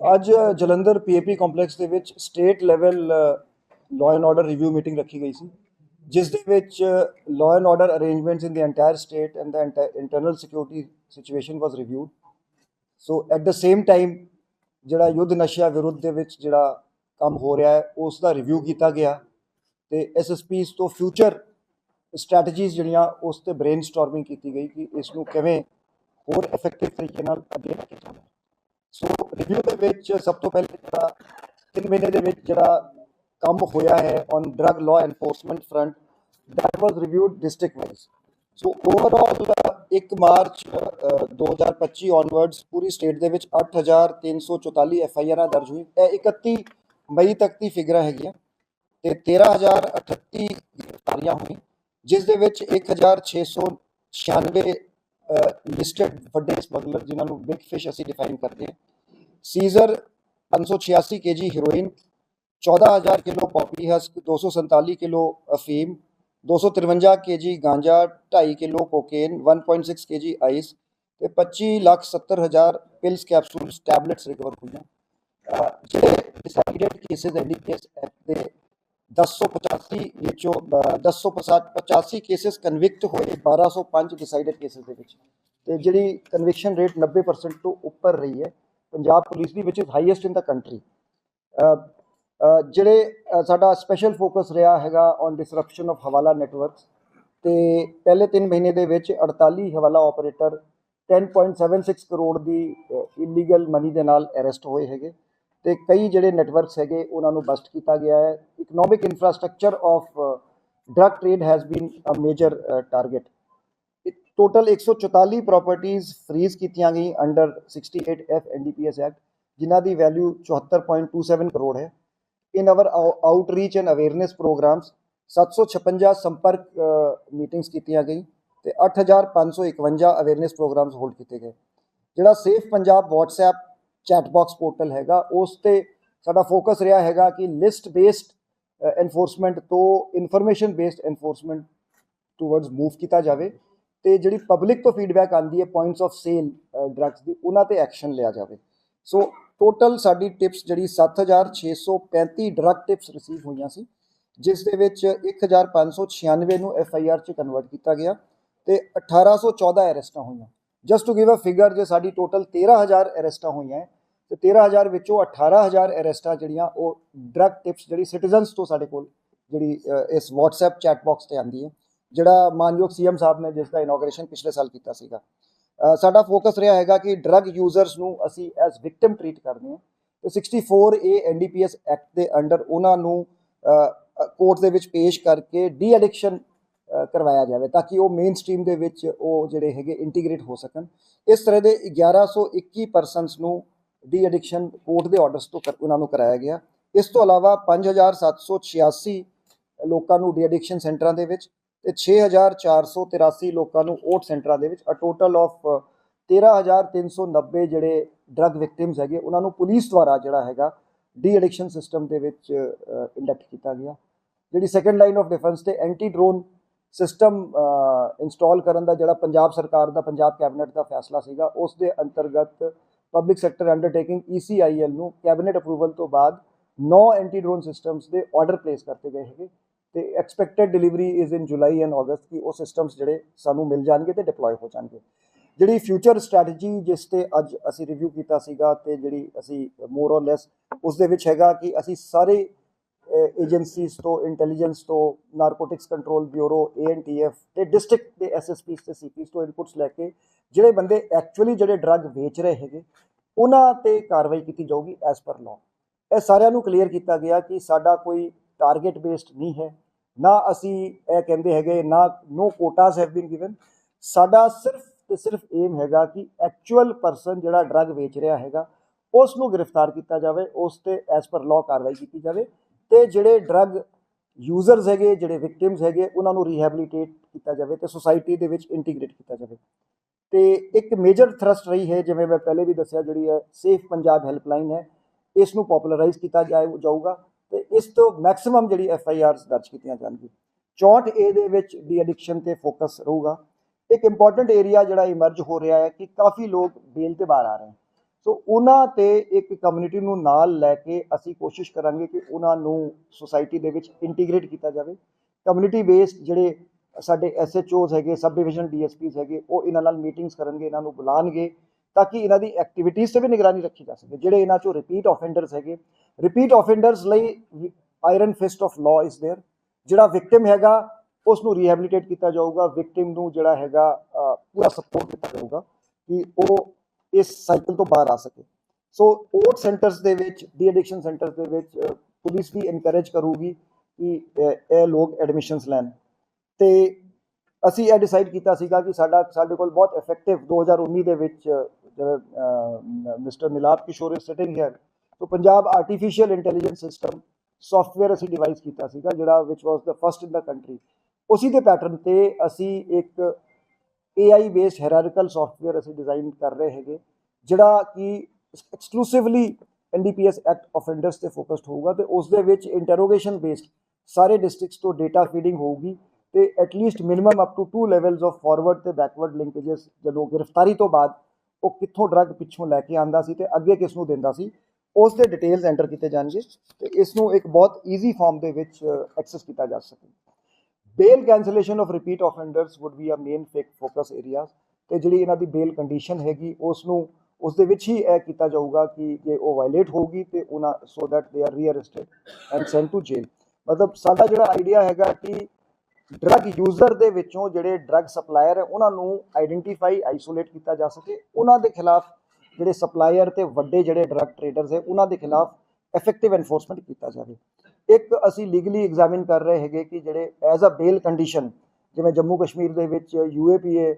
ਅੱਜ Jalandhar PAP complex ਦੇ ਵਿੱਚ state level law and order review meeting ਰੱਖੀ ਗਈ ਸੀ, ਜਿਸ ਦੇ ਵਿੱਚ law and order arrangements in the entire state and the internal security situation was reviewed so at the same time ਜਿਹੜਾ ਯੁੱਧ ਨਸ਼ਾ ਵਿਰੁੱਧ ਦੇ ਵਿੱਚ ਜਿਹੜਾ ਕੰਮ ਹੋ ਰਿਹਾ ਹੈ, ਉਸ ਦਾ ਰਿਵਿਊ ਕੀਤਾ ਗਿਆ ਤੇ ਐਸਐਸਪੀਸ ਤੋਂ ਫਿਊਚਰ ਸਟ੍ਰੈਟਜੀਜ਼ ਜਿਹੜੀਆਂ, ਉਸ ਤੇ ਬ੍ਰੇਨਸਟਾਰਮਿੰਗ ਕੀਤੀ ਗਈ ਕਿ ਇਸ ਨੂੰ ਕਿਵੇਂ ਹੋਰ ਇਫੈਕਟਿਵ ਤਰੀਕੇ ਨਾਲ ਅੱਗੇ ਲੈ ਕੇ ਜਾਣਾ ਸੋ ਰਿਵਿਊ ਦੇ ਵਿੱਚ ਸਭ ਤੋਂ ਪਹਿਲੇ ਜਿਹੜਾ ਤਿੰਨ ਮਹੀਨੇ ਦੇ ਵਿੱਚ ਜਿਹੜਾ ਕੰਮ ਹੋਇਆ ਹੈ on drug law enforcement front that was reviewed district wise. So overall uh, 1 March uh, 2025 onwards ਪੂਰੀ ਸਟੇਟ ਦੇ ਵਿੱਚ 8344 ਐਫ ਆਈ ਆਰਾਂ ਦਰਜ ਹੋਈ। ਇਹ 31 ਮਈ ਤੱਕ ਦੀ ਫਿਗਰਾਂ ਹੈਗੀਆਂ ਤੇ 13038 ਗ੍ਰਿਫਤਾਰੀਆਂ ਹੋਈਆਂ ਜਿਸ ਦੇ ਵਿੱਚ 1696 ਲਿਸਟਡ ਵੱਡੇ ਸਮਗਲਰ ਜਿਨ੍ਹਾਂ ਨੂੰ ਬਿਗ ਫਿਸ਼ ਅਸੀਂ ਡਿਫਾਈਨ ਕਰਦੇ ਹਾਂ। Seizure 586 KG heroin 14000 kilo poppy husk 247 kilo ਅਫੀਮ 253 KG ganja 2.5 kilo cocaine 1.6 KG ice ਤੇ 25 ਲੱਖ 70 ਹਜ਼ਾਰ ਪਿਲਸ ਕੈਪਸੂਲਸ ਟੈਬਲੇਟਸ ਰਿਕਵਰ ਹੋਈਆਂ। ਜਿਹੜੇ ਡਿਸਾਈਡਡ ਕੇਸਿਸ ਐਨਡੀਪੀਐਸ ਐਕਟ ਦੇ 1085 ਵਿੱਚੋਂ ਅਹ 1085 ਕੇਸਿਸ ਕਨਵਿਕਟ ਹੋਏ 1205 ਡਿਸਾਈਡਡ ਕੇਸਿਸ ਦੇ ਵਿੱਚ ਤੇ ਜਿਹੜੀ ਕਨਵਿਕਸ਼ਨ ਰੇਟ 90% ਤੋਂ ਉੱਪਰ ਰਹੀ ਹੈ ਪੰਜਾਬ ਪੁਲਿਸ ਦੀ ਵਿਚ is highest in the country ਜਿਹੜੇ ਸਾਡਾ ਸਪੈਸ਼ਲ ਫੋਕਸ ਰਿਹਾ ਹੈਗਾ on disruption of hawala networks ਤੇ ਪਹਿਲੇ 3 ਮਹੀਨੇ ਦੇ ਵਿੱਚ 48 ਹਵਾਲਾ ਆਪਰੇਟਰ 10.76 ਕਰੋੜ ਦੀ ਇਲੀਗਲ ਮਨੀ ਦੇ ਨਾਲ ਅਰੈਸਟ ਹੋਏ ਹੈਗੇ ਤੇ ਕਈ ਜਿਹੜੇ ਨੈਟਵਰਕਸ ਹੈਗੇ, ਉਹਨਾਂ ਨੂੰ ਬਸਟ ਕੀਤਾ ਗਿਆ ਹੈ। Economic infrastructure of drug trade has been a major target total 144 ਪ੍ਰਾਪਰਟੀਆਂ ਫ੍ਰੀਜ਼ ਕੀਤੀਆਂ ਗਈ ਅੰਡਰ 68 ਐਫ ਐਨਡੀਪੀਐਸ ਐਕਟ ਜਿਨ੍ਹਾਂ ਦੀ ਵੈਲਿਊ 74.27 ਕਰੋੜ ਹੈ। In our ou- outreach and awareness programs 756 ਸੰਪਰਕ ਮੀਟਿੰਗਸ ਕੀਤੀਆਂ ਗਈ ਤੇ 8551 ਅਵੇਅਰਨੈਸ ਪ੍ਰੋਗਰਾਮਸ ਹੋਲਡ ਕੀਤੇ ਗਏ। ਜਿਹੜਾ safe Punjab WhatsApp chat box portal ਹੈਗਾ, ਉਸ ਤੇ ਸਾਡਾ ਫੋਕਸ ਰਿਹਾ ਹੈਗਾ ਕਿ ਲਿਸਟ ਬੇਸਡ ਐਨਫੋਰਸਮੈਂਟ ਤੋਂ information based enforcement towards move ਕੀਤਾ ਜਾਵੇ ਤੇ ਜਿਹੜੀ ਪਬਲਿਕ ਤੋਂ ਫੀਡਬੈਕ ਆਂਦੀ ਹੈ ਪੁਆਇੰਟਸ ਆਫ ਸੇਲ ਡਰੱਗਸ ਦੀ, ਉਹਨਾਂ ਤੇ ਐਕਸ਼ਨ ਲਿਆ ਜਾਵੇ। ਸੋ ਟੋਟਲ ਸਾਡੀ ਟਿਪਸ ਜਿਹੜੀ 7635 ਡਰੱਗ ਟਿਪਸ ਰਿਸੀਵ ਹੋਈਆਂ ਸੀ, ਜਿਸ ਦੇ ਵਿੱਚ 1596 ਨੂੰ ਐਫ ਆਈ ਆਰ ਚ ਕਨਵਰਟ ਕੀਤਾ ਗਿਆ ਤੇ 1814 ਅਰੈਸਟਾਂ ਹੋਈਆਂ। Just to give a figure ਜੇ ਸਾਡੀ ਟੋਟਲ 13000 ਅਰੈਸਟਾਂ ਹੋਈਆਂ ਹੈ, ਤੇ 13000 ਵਿੱਚੋਂ 18000 ਅਰੈਸਟਾਂ ਜਿਹੜੀਆਂ ਉਹ ਡਰਗ ਟਿਪਸ ਜਿਹੜੀ ਸਿਟੀਜ਼ਨਸ ਤੋਂ ਸਾਡੇ ਕੋਲ ਜਿਹੜੀ ਇਸ WhatsApp ਚੈਟ ਬਾਕਸ ਤੇ ਆਂਦੀ ਹੈ ਜਿਹੜਾ ਮਾਨਯੋਗ ਸੀਐਮ ਸਾਹਿਬ ਨੇ ਜਿਸ ਦਾ ਇਨੋਗ੍ਰੇਸ਼ਨ ਪਿਛਲੇ ਸਾਲ ਕੀਤਾ ਸੀਗਾ। ਸਾਡਾ ਫੋਕਸ ਰਿਹਾ ਹੈਗਾ ਕਿ ਡਰਗ ਯੂਜ਼ਰਸ ਨੂੰ ਅਸੀਂ ਐਜ਼ ਵਿਕਟਮ ਟ੍ਰੀਟ ਕਰਦੇ ਹਾਂ। ਤੇ 64 ਏ ਐਨਡੀਪੀਐਸ ਐਕਟ ਦੇ ਅੰਡਰ ਉਹਨਾਂ ਨੂੰ ਕੋਰਟ ਦੇ ਵਿੱਚ ਪੇਸ਼ ਕਰਕੇ ਡੀ ਐਡਿਕਸ਼ਨ ਕਰਵਾਇਆ ਜਾਵੇ ਤਾਂ ਕਿ ਉਹ ਮੇਨ ਸਟ੍ਰੀਮ ਦੇ ਵਿੱਚ ਉਹ ਜਿਹੜੇ ਹੈਗੇ ਇੰਟੀਗ੍ਰੇਟ ਹੋ ਸਕਣ। ਇਸ ਤਰ੍ਹਾਂ ਦੇ 1121 ਪਰਸਨਸ ਨੂੰ ਡੀ ਐਡਿਕਸ਼ਨ ਕੋਰਟ ਦੇ ਆਰਡਰਸ ਤੋਂ ਕਰ- ਉਹਨਾਂ ਨੂੰ ਕਰਾਇਆ ਗਿਆ। ਇਸ ਤੋਂ ਇਲਾਵਾ 5786 ਲੋਕਾਂ ਨੂੰ ਡੀ ਐਡਿਕਸ਼ਨ ਸੈਂਟਰਾਂ ਦੇ ਵਿੱਚ ਤੇ 6483 ਲੋਕਾਂ ਨੂੰ ਓਟ ਸੈਂਟਰਾਂ ਦੇ ਵਿੱਚ। ਅ ਟੋਟਲ ਆਫ 13390 ਜਿਹੜੇ ਡਰਗ ਵਿਕਟਿਮਸ ਹੈਗੇ, ਉਹਨਾਂ ਨੂੰ ਪੁਲਿਸ ਦੁਆਰਾ ਜਿਹੜਾ ਹੈਗਾ ਡੀ ਐਡਿਕਸ਼ਨ ਸਿਸਟਮ ਦੇ ਵਿੱਚ ਇੰਡਕਟ ਕੀਤਾ ਗਿਆ। ਜਿਹੜੀ ਸੈਕੰਡ ਲਾਈਨ ਆਫ ਡਿਫੈਂਸ ਤੇ ਐਂਟੀ ਡਰੋਨ ਸਿਸਟਮ ਇੰਸਟਾਲ ਕਰਨ ਦਾ ਜਿਹੜਾ ਪੰਜਾਬ ਸਰਕਾਰ ਦਾ, ਪੰਜਾਬ ਕੈਬਨਿਟ ਦਾ ਫੈਸਲਾ ਸੀਗਾ ਉਸ ਦੇ ਅੰਤਰਗਤ ਪਬਲਿਕ ਸੈਕਟਰ ਅੰਡਰਟੇਕਿੰਗ ECIL ਨੂੰ ਕੈਬਨਿਟ ਅਪਰੂਵਲ ਤੋਂ ਬਾਅਦ 9 ਐਂਟੀ ਡਰੋਨ ਸਿਸਟਮਸ ਦੇ ਆਰਡਰ ਪਲੇਸ ਕਰਤੇ ਗਏ ਹੈਗੇ ਤੇ expected delivery is in July and ਅਗਸਤ ਕਿ ਉਹ ਸਿਸਟਮਸ ਜਿਹੜੇ ਸਾਨੂੰ ਮਿਲ ਜਾਣਗੇ ਤੇ ਡਿਪਲੋਏ ਹੋ ਜਾਣਗੇ। ਜਿਹੜੀ ਫਿਊਚਰ ਸਟ੍ਰੈਟਜੀ ਜਿਸ ਤੇ ਅੱਜ ਅਸੀਂ ਰਿਵਿਊ ਕੀਤਾ ਸੀਗਾ ਤੇ ਜਿਹੜੀ ਅਸੀਂ ਮੋਰ অর ਲੈਸ ਉਸ ਦੇ ਵਿੱਚ ਹੈਗਾ ਕਿ ਅਸੀਂ ਸਾਰੇ ਏਜੰਸੀਜ਼ ਤੋਂ ਇੰਟੈਲੀਜੈਂਸ ਤੋਂ ਨਾਰਕੋਟਿਕਸ ਕੰਟਰੋਲ ਬਿਊਰੋ ਏਐਨਟੀਐਫ ਤੇ ਡਿਸਟ੍ਰਿਕਟ ਦੇ ਐਸਐਸਪੀਸ ਤੇ ਸੀਪੀਸ ਤੋਂ ਇਨਪੁਟਸ ਲੈ ਕੇ ਜਿਹੜੇ ਬੰਦੇ ਐਕਚੁਅਲੀ ਜਿਹੜੇ ਡਰੱਗ ਵੇਚ ਰਹੇ ਹੈਗੇ, ਉਹਨਾਂ ਤੇ ਕਾਰਵਾਈ ਕੀਤੀ ਜਾਊਗੀ ਐਸ ਪਰ ਲਾਅ ਇਹ ਸਾਰਿਆਂ ਨੂੰ ਕਲੀਅਰ ਕੀਤਾ ਗਿਆ ਕਿ ਸਾਡਾ ਕੋਈ ਟਾਰਗੇਟ ਬੇਸਡ ਨਹੀਂ ਹੈ। ਨਾ ਅਸੀਂ ਇਹ ਕਹਿੰਦੇ ਹੈਗੇ, ਨਾ ਨੋ ਕੋਟਾਸ ਹੈਵ ਬੀਨ ਗਿਵਨ ਸਾਡਾ ਸਿਰਫ ਤੇ ਸਿਰਫ ਏਮ ਹੈਗਾ ਕਿ ਐਕਚੁਅਲ ਪਰਸਨ ਜਿਹੜਾ ਡਰੱਗ ਵੇਚ ਰਿਹਾ ਹੈਗਾ ਉਸ ਨੂੰ ਗ੍ਰਿਫਤਾਰ ਕੀਤਾ ਜਾਵੇ, ਉਸ ਤੇ ਐਸ ਪਰ ਲਾਅ ਕਾਰਵਾਈ ਕੀਤੀ ਜਾਵੇ। ਤੇ ਜਿਹੜੇ ਡਰੱਗ ਯੂਜ਼ਰਸ ਹੈਗੇ, ਜਿਹੜੇ ਵਿਕਟਿਮਸ ਹੈਗੇ, ਉਹਨਾਂ ਨੂੰ ਰੀਹੈਬਿਲਿਟੇਟ ਕੀਤਾ ਜਾਵੇ ਤੇ ਸੁਸਾਇਟੀ ਦੇ ਵਿੱਚ ਇੰਟੀਗ੍ਰੇਟ ਕੀਤਾ ਜਾਵੇ। ਤੇ ਇੱਕ ਮੇਜਰ ਥਰਸਟ ਰਹੀ ਹੈ, ਜਿਵੇਂ ਮੈਂ ਪਹਿਲੇ ਵੀ ਦੱਸਿਆ, ਜਿਹੜੀ ਹੈ ਸੇਫ ਪੰਜਾਬ ਹੈਲਪਲਾਈਨ ਹੈ ਇਸ ਨੂੰ ਪਪੂਲਰਾਈਜ਼ ਕੀਤਾ ਜਾਊਗਾ ਤੇ ਇਸ ਤੋਂ ਮੈਕਸਿਮਮ ਜਿਹੜੀ ਐਫ ਆਈ ਆਰਸ ਦਰਜ ਕੀਤੀਆਂ ਜਾਣਗੀਆਂ। 64 ਏ ਦੇ ਵਿੱਚ ਡੀ ਐਡਿਕਸ਼ਨ ਤੇ ਫੋਕਸ ਰਹੂਗਾ। ਇੱਕ ਇੰਪੋਰਟੈਂਟ ਏਰੀਆ ਜਿਹੜਾ ਇਮਰਜ ਹੋ ਰਿਹਾ ਹੈ ਕਿ ਕਾਫੀ ਲੋਕ ਬੇਲ ਤੇ ਬਾਹਰ ਆ ਰਹੇ ਹਨ। ਸੋ ਉਹਨਾਂ ਤੇ ਇੱਕ ਕਮਿਊਨਿਟੀ ਨੂੰ ਨਾਲ ਲੈ ਕੇ ਅਸੀਂ ਕੋਸ਼ਿਸ਼ ਕਰਾਂਗੇ ਕਿ ਉਹਨਾਂ ਨੂੰ ਸੁਸਾਇਟੀ ਦੇ ਵਿੱਚ ਇੰਟੀਗ੍ਰੇਟ ਕੀਤਾ ਜਾਵੇ ਕਮਿਊਨਿਟੀ ਬੇਸਡ ਜਿਹੜੇ ਸਾਡੇ ਐਸਐਚਓਜ਼ ਹੈਗੇ ਸਬ ਡਿਵੀਜ਼ਨ ਡੀਐਸਪੀਜ਼ ਹੈਗੇ ਉਹ ਇਹਨਾਂ ਨਾਲ ਮੀਟਿੰਗਸ ਕਰਨਗੇ ਇਹਨਾਂ ਨੂੰ ਬੁਲਾਣਗੇ ਤਾਂ ਕਿ ਇਹਨਾਂ ਦੀ ਐਕਟੀਵਿਟੀਜ਼ ਤੇ ਵੀ ਨਿਗਰਾਨੀ ਰੱਖੀ ਜਾ ਸਕੇ ਜਿਹੜੇ ਇਹਨਾਂ ਚੋਂ ਰਿਪੀਟ ਆਫੈਂਡਰਸ ਹੈਗੇ ਰਿਪੀਟ ਆਫੈਂਡਰਸ ਲਈ iron fist of law is there ਜਿਹੜਾ ਵਿਕਟਿਮ ਹੈਗਾ ਉਸ ਨੂੰ ਰੀਹੈਬਿਲਿਟੇਟ ਕੀਤਾ ਜਾਊਗਾ ਵਿਕਟਿਮ ਨੂੰ ਜਿਹੜਾ ਹੈਗਾ ਅਹ, ਪੂਰਾ ਸਪੋਰਟ ਦਿੱਤਾ ਜਾਊਗਾ ਕਿ ਉਹ ਇਸ ਸਾਈਕਲ ਤੋਂ ਬਾਹਰ ਆ ਸਕੇ। ਸੋ ਓਟ ਸੈਂਟਰਸ ਦੇ ਵਿੱਚ ਡੀ ਐਡਿਕਸ਼ਨ ਸੈਂਟਰਸ ਦੇ ਵਿੱਚ ਪੁਲਿਸ ਵੀ ਇਨਕਰੇਜ ਕਰੂਗੀ ਕਿ ਇਹ ਲੋਕ ਐਡਮਿਸ਼ਨਸ ਲੈਣ। ਤੇ ਅਸੀਂ ਇਹ ਡਿਸਾਈਡ ਕੀਤਾ ਸੀਗਾ ਕਿ ਸਾਡਾ, ਸਾਡੇ ਕੋਲ ਬਹੁਤ ਇਫੈਕਟਿਵ 2019 ਦੇ ਵਿੱਚ ਜਿਹੜਾ ਮਿਸਟਰ ਮਿਲਾਪ ਕਿਸ਼ੋਰ ਇਸ ਸਿਟਿੰਗ ਹੈ so Punjab artificial intelligence system software ਅਸੀਂ ਡਿਵਾਈਸ ਕੀਤਾ ਸੀਗਾ, ਜਿਹੜਾ ਵਿਚ ਵਾਸ ਦਾ ਫਰਸਟ ਇਨ ਦਾ ਕੰਟਰੀ ਉਸੇ ਦੇ ਪੈਟਰਨ ਤੇ ਅਸੀਂ ਇੱਕ AI ਬੇਸਡ ਹਾਇਰਾਰਕੀਕਲ ਸੌਫਟਵੇਅਰ ਅਸੀਂ ਡਿਜ਼ਾਈਨ ਕਰ ਰਹੇ ਹੈਗੇ, ਜਿਹੜਾ ਕਿ ਐਕਸਕਲੂਸਿਵਲੀ NDPS ਐਕਟ ਆਫੈਂਡਰਸ ਤੇ ਫੋਕਸਡ ਹੋਊਗਾ ਤੇ ਉਸ ਦੇ ਵਿੱਚ ਇੰਟਰੋਗੇਸ਼ਨ ਬੇਸਡ ਸਾਰੇ ਡਿਸਟ੍ਰਿਕਟਸ ਤੋਂ ਡੇਟਾ ਫੀਡਿੰਗ ਹੋਊਗੀ ਤੇ at least minimum up to 2 levels of forward ਤੇ ਬੈਕਵਰਡ ਲਿੰਕੇजेस ਜਦੋਂ ਗ੍ਰਿਫਤਾਰੀ ਤੋਂ ਬਾਅਦ ਉਹ ਕਿੱਥੋਂ ਡਰੱਗ ਪਿੱਛੋਂ ਲੈ ਕੇ ਆਂਦਾ ਸੀ ਤੇ ਅੱਗੇ ਕਿਸ ਨੂੰ ਦਿੰਦਾ ਸੀ, ਉਸ ਦੇ ਡਿਟੇਲਸ ਐਂਟਰ ਕੀਤੇ ਜਾਣਗੇ ਤੇ ਇਸ ਨੂੰ ਇੱਕ ਬਹੁਤ ਈਜ਼ੀ ਫਾਰਮ ਦੇ ਵਿੱਚ ਐਕਸੈਸ ਕੀਤਾ ਜਾ ਸਕੇ। Bail cancellation of repeat offenders would be a main focus areas ਤੇ ਜਿਹੜੀ ਇਹਨਾਂ ਦੀ ਬੇਲ ਕੰਡੀਸ਼ਨ ਹੈਗੀ ਉਸ ਨੂੰ ਉਸ ਦੇ ਵਿੱਚ ਹੀ ਇਹ ਕੀਤਾ ਜਾਊਗਾ ਕਿ ਜੇ ਉਹ ਵਾਇਲੇਟ ਹੋਊਗੀ ਤੇ ਉਹਨਾਂ so that they are rearrested and sent to jail ਮਤਲਬ ਸਾਡਾ ਜਿਹੜਾ ਆਈਡੀਆ ਹੈਗਾ ਕਿ ਡਰੱਗ ਯੂਜ਼ਰ ਦੇ ਵਿੱਚੋਂ ਜਿਹੜੇ ਡਰੱਗ ਸਪਲਾਇਰ ਹੈ, ਉਹਨਾਂ ਨੂੰ ਆਈਡੈਂਟੀਫਾਈ ਆਈਸੋਲੇਟ ਕੀਤਾ ਜਾ ਸਕੇ। ਉਹਨਾਂ ਦੇ ਖਿਲਾਫ ਜਿਹੜੇ ਸਪਲਾਇਰ ਤੇ ਵੱਡੇ ਜਿਹੜੇ ਡਰੱਗ ਟ੍ਰੇਡਰਸ ਹੈ, ਉਹਨਾਂ ਦੇ ਖਿਲਾਫ ਇਫੈਕਟਿਵ ਐਨਫੋਰਸਮੈਂਟ ਕੀਤਾ ਜਾਵੇ। ਇੱਕ ਅਸੀਂ ਲੀਗਲੀ ਐਗਜ਼ਾਮਿਨ ਕਰ ਰਹੇ ਹੈਗੇ ਕਿ ਜਿਹੜੇ ਐਜ਼ ਅ ਬੇਲ ਕੰਡੀਸ਼ਨ ਜਿਵੇਂ ਜੰਮੂ ਕਸ਼ਮੀਰ ਦੇ ਵਿੱਚ ਯੂਏਪੀਏ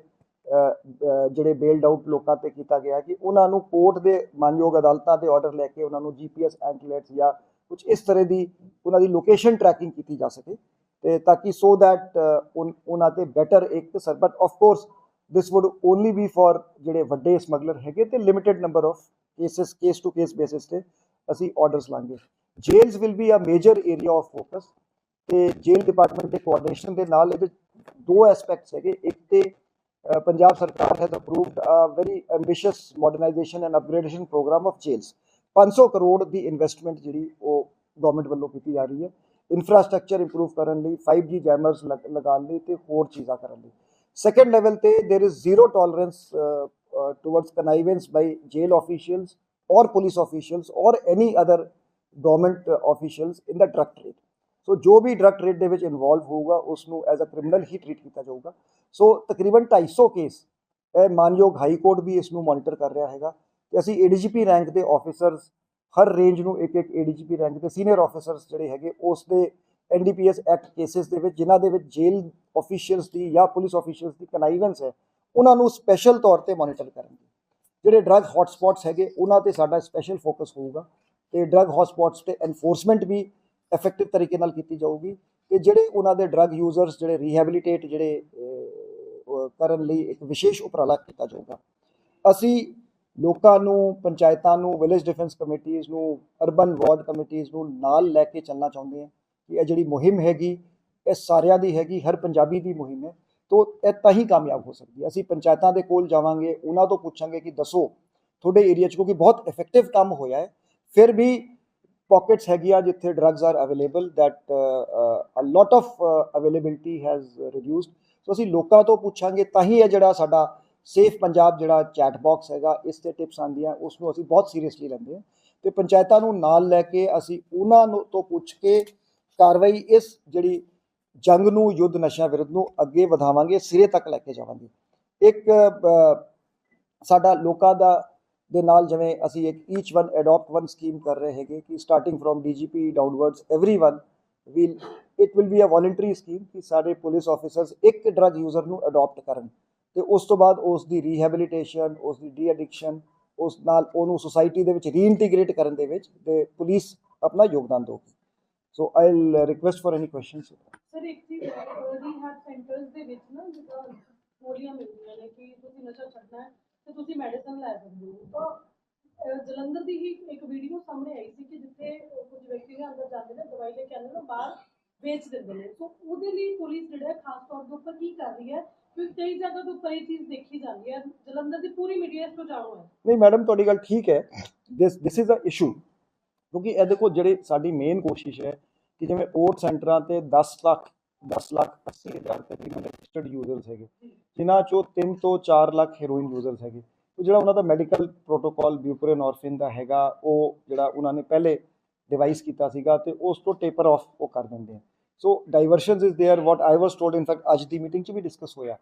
ਜਿਹੜੇ ਬੇਲਡ ਆਊਟ ਲੋਕਾਂ ਤੇ ਕੀਤਾ ਗਿਆ ਕਿ ਉਹਨਾਂ ਨੂੰ ਕੋਰਟ ਦੇ ਮਾਨਯੋਗ ਅਦਾਲਤਾਂ 'ਤੇ ਆਰਡਰ ਲੈ ਕੇ ਉਹਨਾਂ ਨੂੰ ਜੀਪੀਐਸ ਐਂਟਲੈਟਸ ਜਾਂ ਕੁਝ ਇਸ ਤਰ੍ਹਾਂ ਦੀ ਉਹਨਾਂ ਦੀ ਲੋਕੇਸ਼ਨ ਟਰੈਕਿੰਗ ਕੀਤੀ ਜਾ ਸਕੇ ਤੇ ਤਾਂ ਕਿ ਸੋ ਦੈਟ ਉਹਨਾਂ ਤੇ ਬੈਟਰ ਇੱਕ sir but of course this would only be for ਜਿਹੜੇ ਵੱਡੇ ਸਮਗਲਰ ਹੈਗੇ ਤੇ limited number of cases case to case basis ਤੇ ਅਸੀਂ ਆਰਡਰਸ ਲਾਂਗੇ। jails will be a major area of focus ਤੇ ਜੇਲ ਡਿਪਾਰਟਮੈਂਟ ਦੇ ਕੋਆਰਡੀਨੇਸ਼ਨ ਦੇ ਨਾਲ ਇਹਦੇ ਦੋ ਐਸਪੈਕਟਸ ਹੈਗੇ ਇੱਕ ਤੇ ਅ, Punjab sarkar has approved a very ambitious modernisation and upgradation programme of jails 500 crore the investment ਜਿਹੜੀ ਉਹ ਗਵਰਨਮੈਂਟ ਵੱਲੋਂ ਕੀਤੀ ਜਾ ਰਹੀ ਹੈ ਇਨਫਰਾਸਟ੍ਰਕਚਰ ਇੰਪਰੂਵ ਕਰਨ ਲਈ 5G ਜੈਮਰਸ ਲਗਾਉਣ ਲਈ ਤੇ ਹੋਰ ਚੀਜ਼ਾਂ ਕਰਨ ਲਈ ਸੈਕੰਡ ਲੈਵਲ ਤੇ there is zero tolerance towards connivance by jail officials or police officials or any other government uh, in the the drug so ਜੋ ਵੀ ਡਰਗ ਟ੍ਰੇਡ ਦੇ ਵਿੱਚ ਇਨਵੋਲਵ ਹੋਊਗਾ ਉਸ ਨੂੰ ਐਜ਼ ਅ ਕ੍ਰਿਮੀਨਲ ਹੀ ਟ੍ਰੀਟ ਕੀਤਾ ਜਾਊਗਾ ਸੋ ਤਕਰੀਬਨ 250 ਕੇਸ ਇਹ ਮਾਨਯੋਗ ਹਾਈ ਕੋਰਟ ਵੀ ਇਸ ਨੂੰ ਮੋਨੀਟਰ ਕਰ ਰਿਹਾ ਹੈਗਾ ਤੇ ਅਸੀਂ ਏਡੀਜੀਪੀ ਰੈਂਕ ਦੇ ਆਫੀਸਰਸ ਹਰ ਰੇਂਜ ਨੂੰ ਇੱਕ ਇੱਕ ਏਡੀਜੀਪੀ ਰੈਂਕ ਦੇ ਸੀਨੀਅਰ ਆਫੀਸਰਸ ਜਿਹੜੇ ਹੈਗੇ ਉਸ ਦੇ ਐਨਡੀਪੀਐਸ ਐਕਟ ਕੇਸਿਸ ਦੇ ਵਿੱਚ ਜਿਨ੍ਹਾਂ ਦੇ ਵਿੱਚ ਜੇਲ੍ਹ ਆਫੀਸ਼ੀਅਲਸ ਦੀ ਜਾਂ ਪੁਲਿਸ ਆਫੀਸ਼ੀਅਲਸ ਦੀ ਕਨਾਈਵੈਂਸ ਹੈ ਉਹਨਾਂ ਨੂੰ ਸਪੈਸ਼ਲ ਤੌਰ ਤੇ ਮੋਨੀਟਰ ਕਰਨਗੇ ਜਿਹੜੇ ਡਰਗ ਹੌਟਸਪੌਟਸ ਹੈਗੇ ਉਹਨਾਂ ਤੇ ਸਾਡਾ ਸਪੈਸ਼ਲ ਫੋਕਸ ਹੋਊਗਾ ਤੇ ਡਰੱਗ ਹੌਟਸਪੌਟਸ ਤੇ ਐਨਫੋਰਸਮੈਂਟ ਵੀ ਇਫੈਕਟਿਵ ਤਰੀਕੇ ਨਾਲ ਕੀਤੀ ਜਾਊਗੀ ਤੇ ਜਿਹੜੇ ਉਹਨਾਂ ਦੇ ਡਰੱਗ ਯੂਜ਼ਰਸ ਜਿਹੜੇ ਰੀਹੈਬਿਲਿਟੇਟ ਜਿਹੜੇ ਕਰਨ ਲਈ ਇੱਕ ਵਿਸ਼ੇਸ਼ ਉਪਰਾਲਾ ਕੀਤਾ ਜਾਊਗਾ। ਅਸੀਂ ਲੋਕਾਂ ਨੂੰ, ਪੰਚਾਇਤਾਂ ਨੂੰ ਵਿਲੇਜ ਡਿਫੈਂਸ ਕਮੇਟੀਆਂ ਨੂੰ ਅਰਬਨ ਵਾਰਡ ਕਮੇਟੀਆਂ ਨੂੰ ਨਾਲ ਲੈ ਕੇ ਚੱਲਣਾ ਚਾਹੁੰਦੇ ਹਾਂ ਕਿ ਇਹ ਜਿਹੜੀ ਮੁਹਿੰਮ ਹੈਗੀ, ਇਹ ਸਾਰਿਆਂ ਦੀ ਹੈਗੀ, ਹਰ ਪੰਜਾਬੀ ਦੀ ਮੁਹਿੰਮ ਹੈ, ਤੋ ਇਹ ਤਾਂ ਹੀ ਕਾਮਯਾਬ ਹੋ ਸਕਦੀ ਹੈ। ਅਸੀਂ ਪੰਚਾਇਤਾਂ ਦੇ ਕੋਲ ਜਾਵਾਂਗੇ, ਉਹਨਾਂ ਤੋਂ ਪੁੱਛਾਂਗੇ ਕਿ ਦੱਸੋ ਤੁਹਾਡੇ ਏਰੀਆ 'ਚ ਕਿਉਂਕਿ ਬਹੁਤ ਇਫੈਕਟਿਵ ਕੰਮ ਹੋਇਆ ਹੈ ਫਿਰ ਵੀ ਪਾਕਟਸ ਹੈਗੀਆਂ ਜਿੱਥੇ drugs are available that a lot of availability has reduced so ਅਸੀਂ ਲੋਕਾਂ ਤੋਂ ਪੁੱਛਾਂਗੇ, ਤਾਂ ਹੀ ਇਹ ਜਿਹੜਾ ਸਾਡਾ ਸੇਫ ਪੰਜਾਬ ਜਿਹੜਾ ਚੈਟ ਬਾਕਸ ਹੈਗਾ, ਇਸ ਤੇ ਟਿਪਸ ਆਉਂਦੀਆਂ ਉਸ ਨੂੰ ਅਸੀਂ ਬਹੁਤ ਸੀਰੀਅਸਲੀ ਲੈਂਦੇ ਹਾਂ। ਤੇ ਪੰਚਾਇਤਾਂ ਨੂੰ ਨਾਲ ਲੈ ਕੇ ਅਸੀਂ ਉਹਨਾਂ ਨੂੰ ਤੋਂ ਪੁੱਛ ਕੇ ਕਾਰਵਾਈ ਇਸ ਜਿਹੜੀ ਜੰਗ ਨੂੰ, ਯੁੱਧ ਨਸ਼ਿਆਂ ਵਿਰੁੱਧ ਨੂੰ ਅੱਗੇ ਵਧਾਵਾਂਗੇ, ਸਿਰੇ ਤੱਕ ਲੈ ਕੇ ਜਾਵਾਂਗੇ। ਇੱਕ ਸਾਡਾ ਲੋਕਾਂ ਦਾ ਦੇ ਨਾਲ ਜਿਵੇਂ ਅਸੀਂ ਇੱਕ each one adopt one scheme ਕਰ ਰਹੇ ਹੈਗੇ ਕਿ starting from DGP downwards everyone will it will be a voluntary scheme ਕਿ ਸਾਡੇ ਪੁਲਿਸ ਆਫੀਸਰਸ ਇੱਕ ਡਰੱਗ ਯੂਜ਼ਰ ਨੂੰ ਅਡਾਪਟ ਕਰਨ। ਤੇ ਉਸ ਤੋਂ ਬਾਅਦ ਉਸ ਦੀ ਰੀਹੈਬਿਲਿਟੇਸ਼ਨ ਉਸ ਦੀ ਡੀ ਐਡਿਕਸ਼ਨ ਉਸ ਨਾਲ ਉਹਨੂੰ ਸੋਸਾਇਟੀ ਦੇ ਵਿੱਚ ਰੀਇੰਟੀਗ੍ਰੇਟ ਕਰਨ ਦੇ ਵਿੱਚ ਤੇ ਪੁਲਿਸ ਆਪਣਾ ਯੋਗਦਾਨ ਦੇਊਗੀ। So I'll request for any questions sir, ਇੱਕ ਚੀਜ਼ ਹੋਰ ਵੀ ਹੈਲਥ ਸੈਂਟਰਸ ਦੇ ਵਿੱਚ ਨਾ ਜਿਹੜਾ ਗੋਲੀਆਂ ਮਿਲਦੀਆਂ ਨੇ ਕਿ ਤੁਸੀਂ ਨਸ਼ਾ ਛੱਡਣਾ ਹੈ ਤੇ ਤੁਸੀਂ ਮੈਡੀਸਨ ਲੈ ਸਕਦੇ ਹੋ। ਤਾਂ ਜਲੰਧਰ ਦੀ ਹੀ ਇੱਕ ਵੀਡੀਓ ਸਾਹਮਣੇ ਆਈ ਸੀ ਕਿ ਜਿੱਥੇ ਕੁਝ ਵਿਅਕਤੀ ਦੇ ਅੰਦਰ ਜਾਂਦੇ ਨੇ, ਦਵਾਈ ਲੈ ਕੇ ਆਉਂਦੇ ਨੇ ਬਾਹਰ ਵੇਚ ਦਿੰਦੇ ਨੇ। ਸੋ, ਉਹਦੇ ਲਈ ਪੁਲਿਸ ਜਿਹੜਾ ਖਾਸ ਤੌਰ ਦੇ ਉੱਪਰ ਕੀ ਕਰ ਰਹੀ ਹੈ ਕਿਉਂਕਿ ਕਈ ਜਗ੍ਹਾ ਤੋਂ ਕਈ ਚੀਜ਼ ਦੇਖੀ ਜਾਂਦੀ ਹੈ। ਜਲੰਧਰ ਦੀ ਪੂਰੀ ਮੀਡੀਆ ਇਸ ਤੋਂ ਜਾਣੂ ਹੈ। ਨਹੀਂ ਮੈਡਮ ਤੁਹਾਡੀ ਗੱਲ ਠੀਕ ਹੈ। ਦਿਸ ਦਿਸ ਇਜ਼ ਅ ਇਸ਼ੂ ਕਿਉਂਕਿ ਇਹ ਦੇਖੋ, ਜਿਹੜੀ ਸਾਡੀ ਮੇਨ ਕੋਸ਼ਿਸ਼ ਹੈ ਕਿ ਜਿਵੇਂ ਓਟ ਸੈਂਟਰਾਂ ਤੇ 10 ਲੱਖ 10 ਲੱਖ 80 ਹਜ਼ਾਰ ਤਕਰੀਬਨ ਰਜਿਸਟਰਡ ਯੂਜ਼ਰਸ ਹੈਗੇ ਜਿਨ੍ਹਾਂ ਚੋਂ 3 ਤੋਂ 4 ਲੱਖ ਹੈਰੋਇਨ ਯੂਜ਼ਰਸ ਹੈਗੇ ਤੇ ਜਿਹੜਾ ਉਹਨਾਂ ਦਾ ਮੈਡੀਕਲ ਪ੍ਰੋਟੋਕਾਲ ਬਿਊਪਰੇਨੋਰਫਿਨ ਦਾ ਹੈਗਾ ਉਹ ਜਿਹੜਾ ਉਹਨਾਂ ਨੇ ਪਹਿਲੇ ਡਿਵਾਈਸ ਕੀਤਾ ਸੀਗਾ ਤੇ ਉਸ ਤੋਂ ਟੇਪਰ ਆਫ ਉਹ ਕਰ ਦਿੰਦੇ ਆ so diversions is there what I was told in fact ਅੱਜ ਦੀ ਮੀਟਿੰਗ 'ਚ ਵੀ ਡਿਸਕਸ ਹੋਇਆ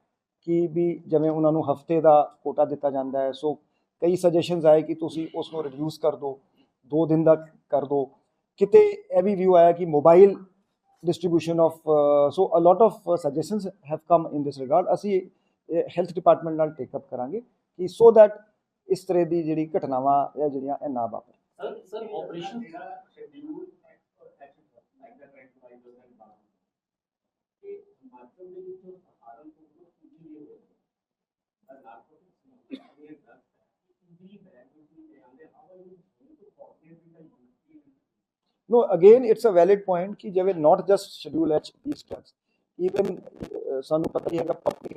ਕਿ ਵੀ ਜਿਵੇਂ ਉਹਨਾਂ ਨੂੰ ਹਫਤੇ ਦਾ ਕੋਟਾ ਦਿੱਤਾ ਜਾਂਦਾ ਹੈ ਸੋ ਕਈ ਸਜੈਸ਼ਨਸ ਆਏ ਕਿ ਤੁਸੀਂ ਉਸ ਨੂੰ ਰਿਡਿਊਸ ਕਰ ਦਿਓ 2 ਦਿਨ ਦਾ ਕਰ ਦਿਓ ਕਿਤੇ ਇਹ ਵੀ ਵਿਊ ਆਇਆ ਕਿ mobile distribution of uh, so a lot of uh, suggestions have come in this regard. ਅਸੀਂ ਹੈਲਥ ਡਿਪਾਰਟਮੈਂਟ ਨਾਲ ਟੇਕ ਅਪ ਕਰਾਂਗੇ ਕਿ ਸੋ that ਇਸ ਤਰ੍ਹਾਂ ਦੀ ਜਿਹੜੀ ਘਟਨਾਵਾਂ ਜਾਂ ਜਿਹੜੀਆਂ ਇਹ ਨਾ ਵਾਪਰ। Sir sir operation schedule like the trend wise doesn't bar ਕਿ ਹਿਮਾਚਲ ਦੇ ਵਿੱਚ ਸਹਾਰਨਪੁਰ ਤੋਂ ਕੁਝ ਵੀ ਹੋ ਰਿਹਾ ਨਾਰਕੋਟਿਕਸ ਇਹ ਡਰਗ ਇਜ਼ੀਲੀ ਬੈਨ ਦੇ ਆਂਦੇ how are you going to coordinate with the UT no, again, it's a valid point ਕਿ ਜਿਵੇਂ not just schedule h these drugs even ਸਾਨੂੰ ਪਤਾ ਹੀ ਹੈਗਾ ਪਪੀ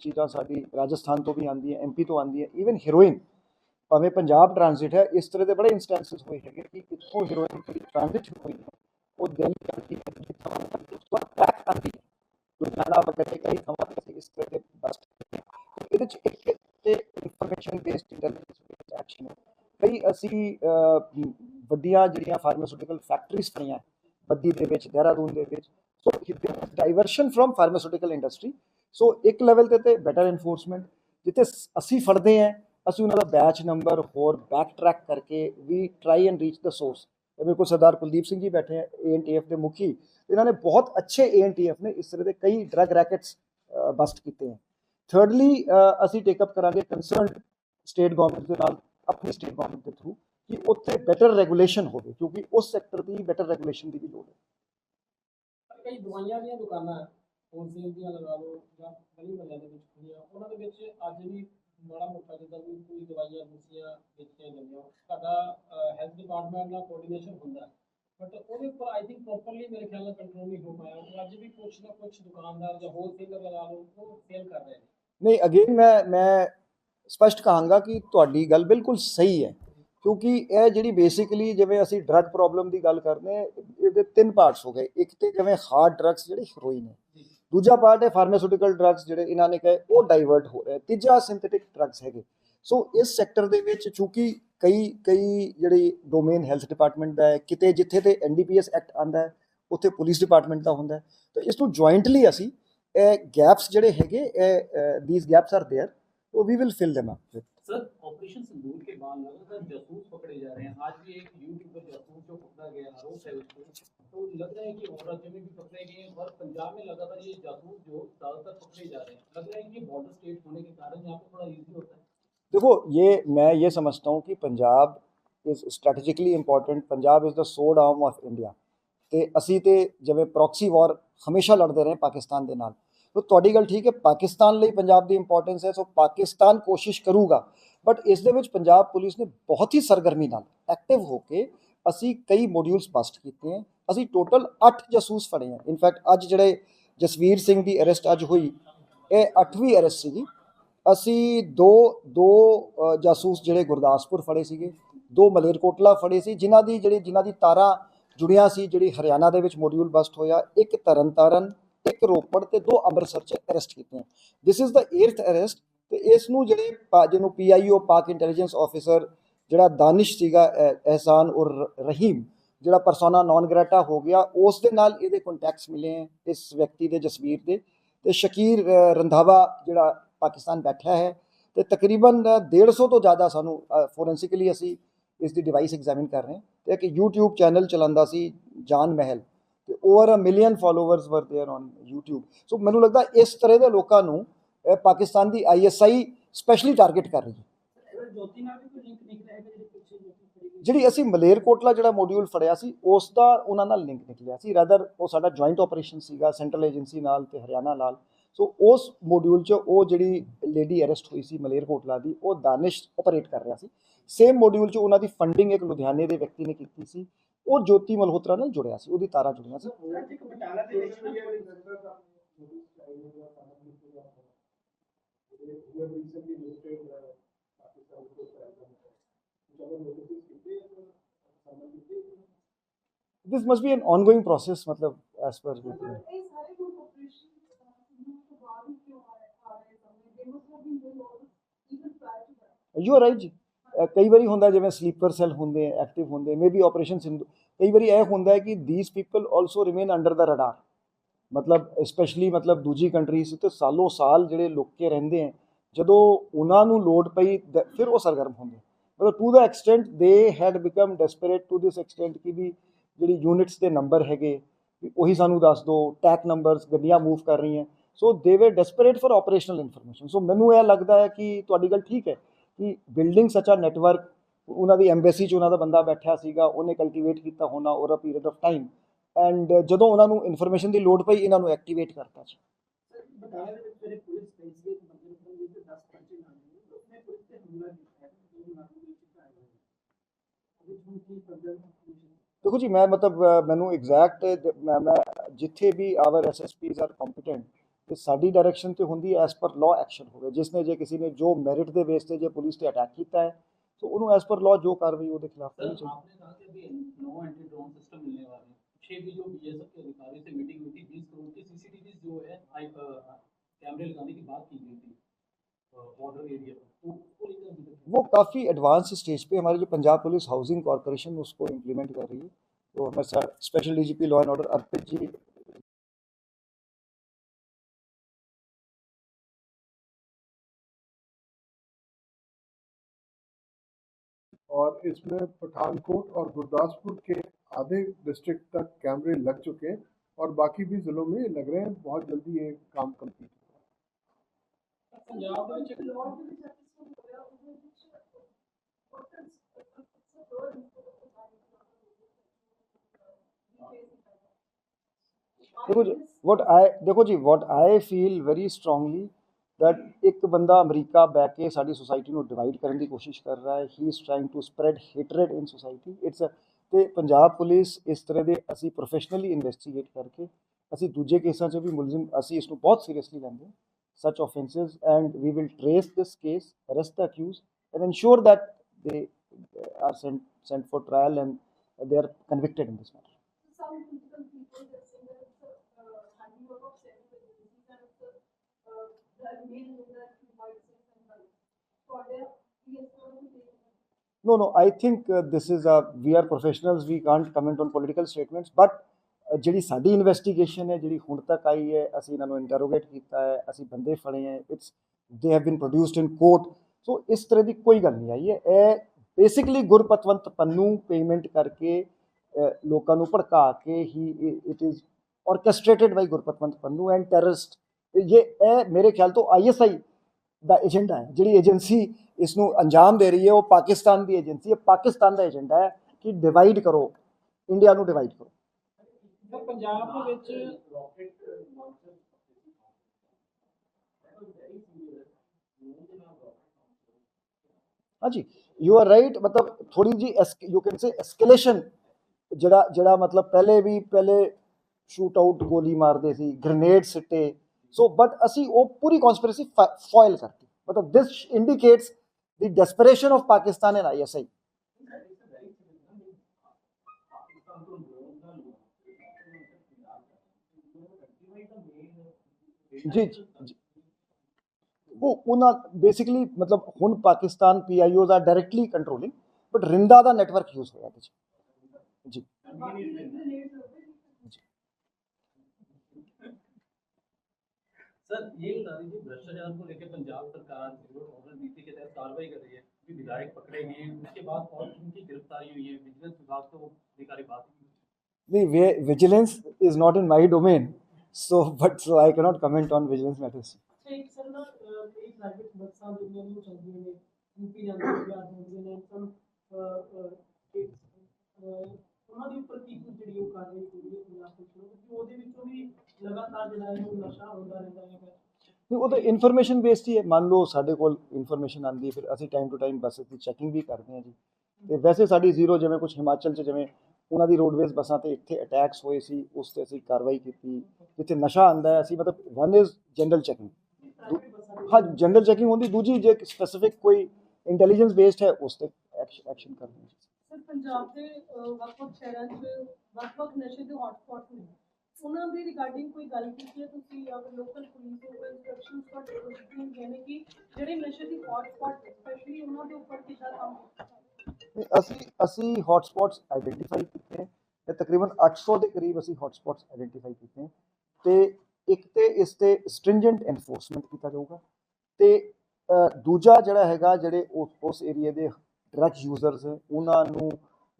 ਚੀਜ਼ਾਂ ਸਾਡੀ ਰਾਜਸਥਾਨ ਤੋਂ ਵੀ ਆਉਂਦੀ ਹੈ ਐਮਪੀ ਤੋਂ ਆਉਂਦੀ ਹੈ ਈਵਨ ਹੀਰੋਇਨ ਭਾਵੇਂ ਪੰਜਾਬ ਟ੍ਰਾਂਜ਼ਿਟ ਹੈ ਇਸ ਤਰ੍ਹਾਂ ਦੇ ਬੜੇ ਇੰਸਟੈਂਸਸ ਹੋਏ ਹੈਗੇ ਕਿ ਕਿੱਥੋਂ ਹੀਰੋਇਨ ਦੀ ਟ੍ਰਾਂਜ਼ਿਟ ਹੋਈ ਹੈ ਉਹ ਦਿੱਲੀ ਜਾਂਦੀ ਹੈ ਜਿੱਥੋਂ ਉਸ ਤੋਂ ਬੈਕ ਆਉਂਦੀ ਹੈ ਲੁਧਿਆਣਾ ਵਗੈਰੇ ਕਈ ਥਾਵਾਂ ਤੇ ਇਸ ਤਰ੍ਹਾਂ ਦੇ ਬਸਟ ਇਹਦੇ ਚ ਇੱਕ ਤੇ information based intelligence based action ਕਈ ਅਸੀਂ ਵੱਡੀਆਂ ਜਿਹੜੀਆਂ ਫਾਰਮਾਸਿਊਟੀਕਲ ਫੈਕਟਰੀਜ਼ ਪਈਆਂ ਬੱਦੀ ਦੇ ਵਿੱਚ, ਦੇਹਰਾਦੂਨ ਦੇ ਵਿੱਚ so diversion from pharmaceutical industry so ਇੱਕ ਲੈਵਲ ਤੇ ਤੇ ਬੈਟਰ ਐਨਫੋਰਸਮੈਂਟ ਜਿੱਥੇ ਸ- ਅਸੀਂ ਫੜਦੇ ਹਾਂ, ਅਸੀਂ ਉਹਨਾਂ ਦਾ ਬੈਚ ਨੰਬਰ ਹੋਰ ਬੈਕ ਟਰੈਕ ਕਰਕੇ ਵੀ try and reach the source ਮੇਰੇ ਕੋਲ ਸਰਦਾਰ ਕੁਲਦੀਪ ਸਿੰਘ ਜੀ ਬੈਠੇ ਹੈ ਏਐਨਟੀਐਫ ਦੇ ਮੁਖੀ, ਇਹਨਾਂ ਨੇ ਬਹੁਤ ਅੱਛੇ ਏਐਨਟੀਐਫ ਨੇ, ਇਸ ਤਰ੍ਹਾਂ ਦੇ ਕਈ ਡਰਗ ਰੈਕਟਸ ਬਸਟ ਕੀਤੇ ਹੈ ਥਰਡਲੀ ਅਸੀਂ ਟੇਕ ਅਪ ਕਰਾਂਗੇ ਕੰਸਰਨਡ ਸਟੇਟ ਗਵਰਨਮੈਂਟ ਦੇ ਨਾਲ, ਆਪਣੀ ਸਟੇਟ ਗਵਰਨਮੈਂਟ ਦੇ ਥਰੂ ਕਿ ਉੱਥੇ ਬੈਟਰ ਰੈਗੂਲੇਸ਼ਨ ਹੋਵੇ ਕਿਉਂਕਿ ਉਸ ਸੈਕਟਰ ਦੀ ਬੈਟਰ ਰੈਗੂਲੇਸ਼ਨ ਦੀ ਵੀ ਲੋੜ ਹੈ ਕਈ ਦਵਾਈਆਂ ਦੀਆਂ ਦੁਕਾਨਾਂ ਹੋਲਸੇਲ ਦੀਆਂ ਲਗਾ ਲਓ ਜਾਂ ਗਲੀ ਮਹੱਲਿਆਂ ਦੇ ਵਿੱਚ ਖੁੱਲੀਆਂ ਉਹਨਾਂ ਦੇ ਵਿੱਚ ਅੱਜ ਵੀ ਮਾੜਾ ਮੋਟਾ ਜਿੱਦਾਂ ਵੀ ਕੋਈ ਦਵਾਈਆਂ ਦੂਸਰੀਆਂ ਵੇਚੀਆਂ ਜਾਂਦੀਆਂ ਸਾਡਾ ਹੈਲਥ ਡਿਪਾਰਟਮੈਂਟ ਨਾਲ ਕੋਆਰਡੀਨੇਸ਼ਨ ਹੁੰਦਾ ਬਟ ਉਹਦੇ ਉੱਪਰ ਆਈ ਥਿੰਕ ਪ੍ਰੋਪਰਲੀ ਮੇਰੇ ਖਿਆਲ ਨਾਲ ਕੰਟਰੋਲ ਨਹੀਂ ਹੋ ਪਾਇਆ ਉਹ ਅੱਜ ਵੀ ਕੁਛ ਨਾ ਕੁਛ ਦੁਕਾਨਦਾਰ ਜਾਂ ਹੋਲਸੇਲਰ ਲਗਾ ਲਓ ਉਹ ਸੇਲ ਕਰ ਰਹੇ ਨੇ ਨਹੀਂ ਅਗੇਨ ਮੈਂ ਮੈਂ ਸਪਸ਼ਟ ਕਹਾਂਗਾ ਕਿ ਤੁਹਾਡੀ ਗੱਲ ਬਿਲਕੁਲ ਸਹੀ ਹੈ ਕਿਉਂਕਿ ਇਹ ਜਿਹੜੀ ਬੇਸਿਕਲੀ ਜਿਵੇਂ ਅਸੀਂ ਡਰੱਗ ਪ੍ਰੋਬਲਮ ਦੀ ਗੱਲ ਕਰਦੇ ਹਾਂ ਇਹਦੇ ਤਿੰਨ ਪਾਰਟਸ ਹੋ ਗਏ ਇੱਕ ਤੇ ਜਿਵੇਂ ਹਾਰਡ ਡਰੱਗਸ ਜਿਹੜੇ ਹੀਰੋਇਨ ਹੈ ਦੂਜਾ ਪਾਰਟ ਹੈ ਫਾਰਮਾਸਿਊਟੀਕਲ ਡਰੱਗਸ ਜਿਹੜੇ ਇਹਨਾਂ ਨੇ ਕਹੇ ਉਹ ਡਾਈਵਰਟ ਹੋ ਰਹੇ ਤੀਜਾ ਸਿੰਥੈਟਿਕ ਡਰੱਗਸ ਹੈਗੇ ਸੋ ਇਸ ਸੈਕਟਰ ਦੇ ਵਿੱਚ ਚੂੰਕਿ ਕਈ ਕਈ ਜਿਹੜੀ ਡੋਮੇਨ ਹੈਲਥ ਡਿਪਾਰਟਮੈਂਟ ਦਾ ਹੈ ਕਿਤੇ ਜਿੱਥੇ ਤੇ ਐਨਡੀਪੀਐਸ ਐਕਟ ਆਂਦਾ ਹੈ ਉੱਥੇ ਪੁਲਿਸ ਡਿਪਾਰਟਮੈਂਟ ਦਾ ਹੁੰਦਾ ਹੈ ਤਾਂ ਇਸ ਨੂੰ ਜੁਆਇੰਟਲੀ ਅਸੀਂ ਇਹ ਗੈਪਸ ਜਿਹੜੇ ਹੈਗੇ ਇਹ ਥੀਸ ਗੈਪਸ ਆਰ देयर तो we will fill them up with sir operation Sindoor के बाद लगातार जासूस पकड़े जा रहे हैं आज भी एक यूट्यूबर जासूस जो पकड़ा गया आरोप है उसको तो लग रहा है कि और राज्यों में भी पकड़े गए हैं और पंजाब में लगातार ये जासूस जो ज्यादातर पकड़े जा रहे हैं लग रहा है कि बॉर्डर स्टेट होने के कारण यहाँ पे थोड़ा इजी होता है देखो ये मैं ये समझता हूँ कि Punjab is strategically important Punjab is the sword arm of India ਤੇ ਅਸੀਂ ਤੇ ਜਿਵੇਂ ਪ੍ਰੋਕਸੀ ਵਾਰ ਹਮੇਸ਼ਾ ਲੜਦੇ ਰਹੇ ਪਾਕਿਸਤਾਨ ਦੇ ਨਾਲ ਤੋ ਤੁਹਾਡੀ ਗੱਲ ਠੀਕ ਹੈ, ਪਾਕਿਸਤਾਨ ਲਈ ਪੰਜਾਬ ਦੀ ਇੰਪੋਰਟੈਂਸ ਹੈ, ਸੋ ਪਾਕਿਸਤਾਨ ਕੋਸ਼ਿਸ਼ ਕਰੂਗਾ। ਬਟ ਇਸ ਦੇ ਵਿੱਚ ਪੰਜਾਬ ਪੁਲਿਸ ਨੇ ਬਹੁਤ ਹੀ ਸਰਗਰਮੀ ਨਾਲ ਐਕਟਿਵ ਹੋ ਕੇ ਅਸੀਂ ਕਈ ਮੋਡਿਊਲਸ ਬਸਟ ਕੀਤੇ ਹਨ ਅਸੀਂ ਟੋਟਲ 8 ਜਾਸੂਸ ਫੜੇ ਹਨ ਇਨਫੈਕਟ ਅੱਜ ਜਿਹੜੇ ਜਸਵੀਰ ਸਿੰਘ ਦੀ ਅਰੈਸਟ ਅੱਜ ਹੋਈ, ਇਹ 8ਵੀਂ ਅਰੈਸਟ ਸੀਗੀ। ਅਸੀਂ ਦੋ ਦੋ ਜਾਸੂਸ ਜਿਹੜੇ ਗੁਰਦਾਸਪੁਰ ਫੜੇ ਸੀਗੇ, ਦੋ ਮਲੇਰਕੋਟਲਾ ਫੜੇ ਸੀ, ਜਿਨ੍ਹਾਂ ਦੀ ਜਿਹੜੀ, ਜਿਨ੍ਹਾਂ ਦੀ ਤਾਰਾਂ ਜੁੜੀਆਂ ਸੀ, ਜਿਹੜੀ ਹਰਿਆਣਾ ਦੇ ਵਿੱਚ ਮੋਡਿਊਲ ਬਸਟ ਹੋਇਆ, ਇੱਕ ਤਰਨਤਾਰਨ ਇੱਕ ਰੋਪੜ ਤੇ ਦੋ ਅੰਮ੍ਰਿਤਸਰ ਚ ਅਰੈਸਟ ਕੀਤੇ ਹਨ this is the 8th arrest ਤੇ ਇਸ ਨੂੰ ਜਿਹੜੇ ਪਾ- ਜਿਹਨੂੰ ਪੀਆਈਓ ਪਾਕ ਇੰਟੈਲੀਜੈਂਸ ਆਫੀਸਰ ਜਿਹੜਾ ਦਾਨਿਸ਼ ਸੀਗਾ ਅਹਿਸਾਨ ਉਰ ਰਹੀਮ, ਜਿਹੜਾ ਪਰਸੋਨਾ ਨਾਨ ਗ੍ਰੈਟਾ ਹੋ ਗਿਆ, ਉਸ ਦੇ ਨਾਲ ਇਹਦੇ ਕੰਟੈਕਟਸ ਮਿਲੇ ਹੈ ਇਸ ਵਿਅਕਤੀ ਦੇ ਜਸਵੀਰ ਦੇ ਤੇ ਸ਼ਕੀਰ ਰੰਧਾਵਾ ਜਿਹੜਾ ਪਾਕਿਸਤਾਨ ਬੈਠਾ ਹੈ ਤੇ ਤਕਰੀਬਨ 150 ਤੋਂ ਜ਼ਿਆਦਾ ਸਾਨੂੰ ਫੋਰੈਂਸਿਕਲੀ ਅਸੀਂ ਇਸ ਦੀ ਡਿਵਾਈਸ ਐਗਜ਼ਾਮਿਨ ਕਰ ਰਹੇ ਹਾਂ ਤੇ ਇੱਕ YouTube ਚੈਨਲ ਚਲਾਉਂਦਾ ਸੀ ਜਾਨ ਮਹਿਲ। ਤੇ over a million followers were there on YouTube so ਮੈਨੂੰ ਲੱਗਦਾ ਇਸ ਤਰ੍ਹਾਂ ਦੇ ਲੋਕਾਂ ਨੂੰ ਅਹ, ਪਾਕਿਸਤਾਨ ਦੀ ਆਈਐਸਆਈ ਸਪੈਸ਼ਲੀ ਟਾਰਗੇਟ ਕਰ ਰਹੀ ਹੈ ज्योति नाल भी कोई लिंक निकला है कि पीछे ज्योति खड़ी हुई ਜਿਹੜੀ ਅਸੀਂ ਮਲੇਰਕੋਟਲਾ ਜਿਹੜਾ ਮੋਡਿਊਲ ਫੜਿਆ ਸੀ ਉਸ ਦਾ ਉਹਨਾਂ ਨਾਲ ਲਿੰਕ ਨਿਕਲਿਆ ਸੀ ਰਦਰ ਉਹ ਸਾਡਾ ਜੁਆਇੰਟ ਆਪਰੇਸ਼ਨ ਸੀਗਾ ਸੈਂਟਰਲ ਏਜੰਸੀ ਨਾਲ ਤੇ ਹਰਿਆਣਾ ਨਾਲ ਸੋ ਉਸ ਮੋਡਿਊਲ 'ਚ ਉਹ ਜਿਹੜੀ ਲੇਡੀ ਅਰੈਸਟ ਹੋਈ ਸੀ ਮਲੇਰਕੋਟਲਾ ਦੀ ਉਹ ਦਾਨਿਸ਼ ਆਪਰੇਟ ਕਰ ਰਿਹਾ ਸੀ ਸੇਮ ਮੋਡਿਊਲ 'ਚ ਉਹਨਾਂ ਦੀ ਫੰਡਿੰਗ ਇੱਕ ਲੁਧਿਆਣੇ ਦੇ ਵਿਅਕਤੀ ਨੇ ਕੀਤੀ ਸੀ। ਉਹ ਜੋਤੀ ਮਲਹੋਤਰਾ ਨਾਲ ਜੁੜਿਆ ਸੀ ਉਹਦੀ ਤਾਰਾਂ ਜੁੜੀਆਂ ਸੀ। this must be an ongoing process matlab as per the you are right ਕਈ ਵਾਰੀ ਹੁੰਦਾ ਜਿਵੇਂ ਸਲੀਪਰ ਸੈੱਲ ਹੁੰਦੇ ਐਕਟਿਵ ਹੁੰਦੇ ਮੇਬੀ ਆਪਰੇਸ਼ਨ ਸਿੰਧੂ, ਕਈ ਵਾਰੀ ਇਹ ਹੁੰਦਾ ਹੈ ਕਿ these people also remain under the radar ਮਤਲਬ ਸਪੈਸ਼ਲੀ ਮਤਲਬ ਦੂਜੀ ਕੰਟਰੀਜ਼ ਤੇ ਸਾਲੋ ਸਾਲ ਜਿਹੜੇ ਲੋਕੇ ਰਹਿੰਦੇ ਹੈ, ਜਦੋਂ ਉਹਨਾਂ ਨੂੰ ਲੋਡ ਪਈ ਦ- ਫਿਰ ਉਹ ਸਰਗਰਮ ਹੁੰਦੇ। ਮਤਲਬ to the extent they had become desperate to this extent ਕਿ ਵੀ ਜਿਹੜੀ ਯੂਨਿਟਸ ਦੇ ਨੰਬਰ ਹੈਗੇ, ਵੀ ਉਹੀ ਸਾਨੂੰ ਦੱਸ ਦਿਓ ਟੈਕ ਨੰਬਰਸ ਗੱਡੀਆਂ ਮੂਵ ਕਰ ਰਹੀਆਂ। So they were desperate for operational information so ਮੈਨੂੰ ਇਹ ਲੱਗਦਾ ਹੈ ਕਿ ਤੁਹਾਡੀ ਗੱਲ ਠੀਕ ਹੈ। ਕਿ ਬਿਲਡਿੰਗ ਸੱਚ ਆ ਨੈਟਵਰਕ ਉਹਨਾਂ ਦੀ ਐਮਬੈਸੀ 'ਚ ਉਹਨਾਂ ਦਾ ਬੰਦਾ ਬੈਠਿਆ ਸੀਗਾ, ਉਹਨੇ ਕਲਟੀਵੇਟ ਕੀਤਾ ਹੋਣਾ over a period of time and ਜਦੋਂ ਉਹਨਾਂ ਨੂੰ ਇਨਫੋਰਮੇਸ਼ਨ ਦੀ ਲੋੜ ਪਈ, ਇਹਨਾਂ ਨੂੰ ਐਕਟੀਵੇਟ ਕਰਤਾ ਸੀ ਦੇਖੋ ਜੀ, ਮੈਂ ਮਤਲਬ ਮੈਨੂੰ ਐਗਜ਼ੈਕਟ ਮੈਂ ਜਿੱਥੇ ਵੀ ਆਵਰ ਐਸਐਸਪੀਜ਼ ਆਰ ਕੰਪੀਟੈਂਟ ਤੇ ਸਾਡੀ ਡਾਇਰੈਕਸ਼ਨ ਤੇ ਹੁੰਦੀ ਐਸ ਪਰ ਲਾਅ ਐਕਸ਼ਨ ਹੋਵੇ ਜਿਸ ਨੇ ਜੇ ਕਿਸੇ ਨੇ ਜੋ ਮੈਰਿਟ ਦੇ ਬੇਸ ਤੇ ਜੇ ਪੁਲਿਸ ਤੇ ਅਟੈਕ ਕੀਤਾ ਹੈ ਸੋ ਉਹਨੂੰ ਐਸ ਪਰ ਲਾਅ ਜੋ ਕਾਰਵਾਈ ਉਹਦੇ ਖਿਲਾਫ सर ਕਰਨੀ ਚਾਹੀਦੀ आपने कहा कि अभी नो एंटी ड्रोन सिस्टम मिलने वाले हैं छह भी जो बीएसएफ के अधिकारी से मीटिंग हुई थी बीस करोड़ की सीसीटीवी जो है आई कैमरे लगाने की बात की गई थी बॉर्डर एरिया पर तो उसको लेकर अभी तक वो काफ़ी एडवांस स्टेज पे हमारी जो पंजाब पुलिस हाउसिंग कॉरपोरेशन उसको इम्प्लीमेंट कर रही है तो हमारे special DGP law and order Arpit ji और इसमें पठानकोट और गुरदासपुर के आधे डिस्ट्रिक्ट तक कैमरे लग चुके हैं और बाकी भी ज़िलों में लग रहे हैं, बहुत जल्दी ये काम कंप्लीट देखो जी वॉट आई देखो जी what I feel very strongly that ਇੱਕ ਬੰਦਾ ਅਮਰੀਕਾ ਬੈ ਕੇ ਸਾਡੀ ਸੁਸਾਇਟੀ ਨੂੰ ਡਿਵਾਈਡ ਕਰਨ ਦੀ ਕੋਸ਼ਿਸ਼ ਕਰ ਰਿਹਾ ਹੈ he is trying to spread hatred in society it's ਤੇ ਪੰਜਾਬ ਪੁਲਿਸ ਇਸ ਤਰ੍ਹਾਂ ਦੇ ਅਸੀਂ ਪ੍ਰੋਫੈਸ਼ਨਲੀ ਇਨਵੈਸਟੀਗੇਟ ਕਰਕੇ ਅਸੀਂ ਦੂਜੇ ਕੇਸਾਂ 'ਚ ਵੀ ਮੁਲਜ਼ਮ ਅਸੀਂ ਇਸ ਨੂੰ ਬਹੁਤ ਸੀਰੀਅਸਲੀ ਲੈਂਦੇ such offences and we will trace this case arrest the accused and ensure that they uh, are sent sent for trial and they are convicted in this matter some critical people that say that it's a uh, handiwork of several agencies and it's a, uh, the main leader who might say something. So are there, yes, what do you think? No, no, I think uh, this is a, we are professionals, we can't comment on political statements, but ਜਿਹੜੀ ਸਾਡੀ investigation ਹੈ ਜਿਹੜੀ ਹੁਣ ਤੱਕ ਆਈ ਹੈ ਅਸੀਂ ਇਹਨਾਂ ਨੂੰ ਇੰਟਰੋਗੇਟ ਕੀਤਾ ਹੈ ਅਸੀਂ ਬੰਦੇ ਫੜੇ ਹੈ it's they have been produced in court so ਇਸ ਤਰ੍ਹਾਂ ਦੀ ਕੋਈ ਗੱਲ ਨਹੀਂ ਆਈ ਹੈ ਇਹ ਬੇਸਿਕਲੀ ਗੁਰਪਤਵੰਤ ਪੰਨੂ ਪੇਮੈਂਟ ਕਰਕੇ ਲੋਕਾਂ ਨੂੰ ਭੜਕਾ ਕੇ he it is orchestrated by Gurpatwant Pannu and terrorist ਇਹ ਇਹ ਮੇਰੇ ਖਿਆਲ ਤੋਂ ਆਈਐਸਆਈ ਦਾ ਏਜੰਡਾ ਹੈ ਜਿਹੜੀ ਏਜੰਸੀ ਇਸ ਨੂੰ ਅੰਜਾਮ ਦੇ ਰਹੀ ਹੈ ਉਹ ਪਾਕਿਸਤਾਨ ਦੀ ਏਜੰਸੀ ਹੈ ਪਾਕਿਸਤਾਨ ਦਾ ਏਜੰਡਾ ਹੈ ਕਿ ਡਿਵਾਈਡ ਕਰੋ ਇੰਡੀਆ ਨੂੰ ਡਿਵਾਈਡ ਕਰੋ ਪੰਜਾਬ ਦੇ ਵਿੱਚ. ਹਾਂਜੀ ਯੂ ਆਰ ਰਾਈਟ ਮਤਲਬ ਥੋੜੀ ਜੀ ਯੂ ਕੈਨ ਸੇ ਐਸਕੇਲੇਸ਼ਨ ਜਿਹੜਾ ਜਿਹੜਾ ਮਤਲਬ ਪਹਿਲੇ ਵੀ ਪਹਿਲੇ ਸ਼ੂਟ ਆਊਟ ਗੋਲੀ ਮਾਰਦੇ ਸੀ ਗ੍ਰੇਨੇਡ ਸਿੱਟੇ ਸੋ ਬਟ ਅਸੀਂ ਉਹ ਪੂਰੀ ਕਨਸਪੀਰੇਸੀ ਫੋਇਲ ਕਰਤੀ ਮਤਲਬ this indicates the desperation of Pakistan and ISI That ਦਾ ਜੀ ਜੀ। ਉਹ ਉਹਨਾਂ ਬੇਸਿਕਲੀ ਮਤਲਬ ਹੁਣ Pakistan PIOs are directly controlling but Rinda the network use ਹੋਇਆ ਇਹਦੇ 'ਚ ਜੀ सर ये बता दीजिए भ्रष्टाचार को लेकर पंजाब सरकार जो ऑर्डर नीति के तहत कार्रवाई कर रही है कि विधायक पकड़े गए उसके बाद और उनकी गिरफ्तारी हुई है विजिलेंस विभाग को अधिकारी बात की the vigilance is not in my domain so but so i cannot comment on vigilance matters ਅੱਛਾ ਇੱਕ ਸਰ ਨਾ ਅਹ, ਕਈ ਪ੍ਰਾਈਵੇਟ ਬੱਸਾਂ ਜਿਹੜੀਆਂ ਨੇ ਉਹ ਚੱਲਦੀਆਂ ਨੇ ਯੂਪੀ ਜਾਂਦੀਆਂ ਬਿਹਾਰ ਜਾਂਦੀਆਂ ਨੇ ਸਮ ਉਹਨਾਂ ਦੇ ਉੱਪਰ ਜਿਹੜੀ ਉਹ ਕਾਰਵਾਈ ਹੋਈ ਹੈ ਪੰਜਾਬ ਪੁਲਿਸ ਕਿਉਂਕਿ ਉਹਦੇ ਵਿੱਚੋਂ ਵੀ ਲਗਾਤਾਰ ਜਿਹੜਾ ਹੈ ਉਹ ਨਸ਼ਾ ਹੁੰਦਾ ਰਹਿੰਦਾ ਹੈ ਨਹੀਂ, ਉਹ ਤਾਂ ਇਨਫੋਰਮੇਸ਼ਨ ਬੇਸਡ ਹੀ ਹੈ। ਮੰਨ ਲਓ ਸਾਡੇ ਕੋਲ ਇਨਫੋਰਮੇਸ਼ਨ ਆਂਦੀ ਹੈ, ਫਿਰ ਅਸੀਂ ਟਾਈਮ ਟੂ ਟਾਈਮ ਬੱਸ ਦੀ ਚੈਕਿੰਗ ਵੀ ਕਰਦੇ ਹਾਂ ਜੀ। ਤੇ ਵੈਸੇ ਸਾਡੀ ਜ਼ੀਰੋ ਜਿਵੇਂ ਕੁਝ ਹਿਮਾਚਲ 'ਚ ਜਿਵੇਂ ਉਹਨਾਂ ਦੀ ਰੋਡਵੇਜ਼ ਬੱਸਾਂ ਤੇ ਇੱਥੇ ਅਟੈਕਸ ਹੋਏ ਸੀ, ਉਸ ਤੇ ਅਸੀਂ ਕਾਰਵਾਈ ਕੀਤੀ। ਜਿੱਥੇ ਨਸ਼ਾ ਆਂਦਾ ਹੈ, ਅਸੀਂ ਮਤਲਬ ਵਨ ਇਜ਼ ਜਨਰਲ ਚੈਕਿੰਗ ਹਾਂ ਜਨਰਲ ਚੈਕਿੰਗ ਹੁੰਦੀ। ਦੂਜੀ ਜੇ ਸਪੈਸੀਫਿਕ ਕੋਈ ਇੰਟੈਲੀਜੈਂਸ ਬੇਸਡ ਹੈ, ਉਸ ਤੇ ਐਕਸ਼ਨ ਕਰਨੀ ਹੈ ਸਰ, ਪੰਜਾਬ ਦੇ ਵੱਖ-ਵੱਖ ਸ਼ਹਿਰਾਂ 'ਚ ਵੱਖ-ਵੱਖ ਨਸ਼ੇ ਦੇ ਹੌਟਸਪੌਟ ਨੇ। ਉਹਨਾਂ ਦੇ ਰਿਗਾਰਡਿੰਗ ਕੋਈ ਗੱਲ ਕੀਤੀ ਹੈ ਤੁਸੀਂ, ਜਾਂ ਲੋਕਲ ਪੁਲਿਸ ਨੂੰ ਕੋਈ ਇਨਸਟਰਕਸ਼ਨਸ ਤੁਹਾਡੇ ਕੋਲ ਦਿੱਤੀਆਂ ਕਿ ਜਿਹੜੇ ਨਸ਼ੇ ਦੀ ਹੌਟਸਪੌਟ ਸਪੈਸ਼ਲੀ ਉਹਨਾਂ ਦੇ ਉੱਪਰ ਕਿੱਦਾਂ ਕੰਮ ਕੀਤਾ? ਅਸੀਂ ਅਸੀਂ ਹੌਟਸਪੌਟਸ ਆਈਡੈਂਟੀਫਾਈ ਕੀਤੇ ਹੈ ਤੇ ਤਕਰੀਬਨ 800 ਦੇ ਕਰੀਬ ਅਸੀਂ ਹੌਟਸਪੌਟਸ ਆਈਡੈਂਟੀਫਾਈ ਕੀਤੇ ਹੈ ਤੇ ਇੱਕ ਤੇ ਇਸ ਤੇ ਸਟ੍ਰਿੰਜੈਂਟ ਐਨਫੋਰਸਮੈਂਟ ਕੀਤਾ ਜਾਊਗਾ ਤੇ ਦੂਜਾ ਜਿਹੜਾ ਹੈਗਾ, ਜਿਹੜੇ ਉਸ ਉਸ ਏਰੀਆ ਦੇ ਡਰੱਗ ਯੂਜ਼ਰਸ ਹੈ ਉਹਨਾਂ ਨੂੰ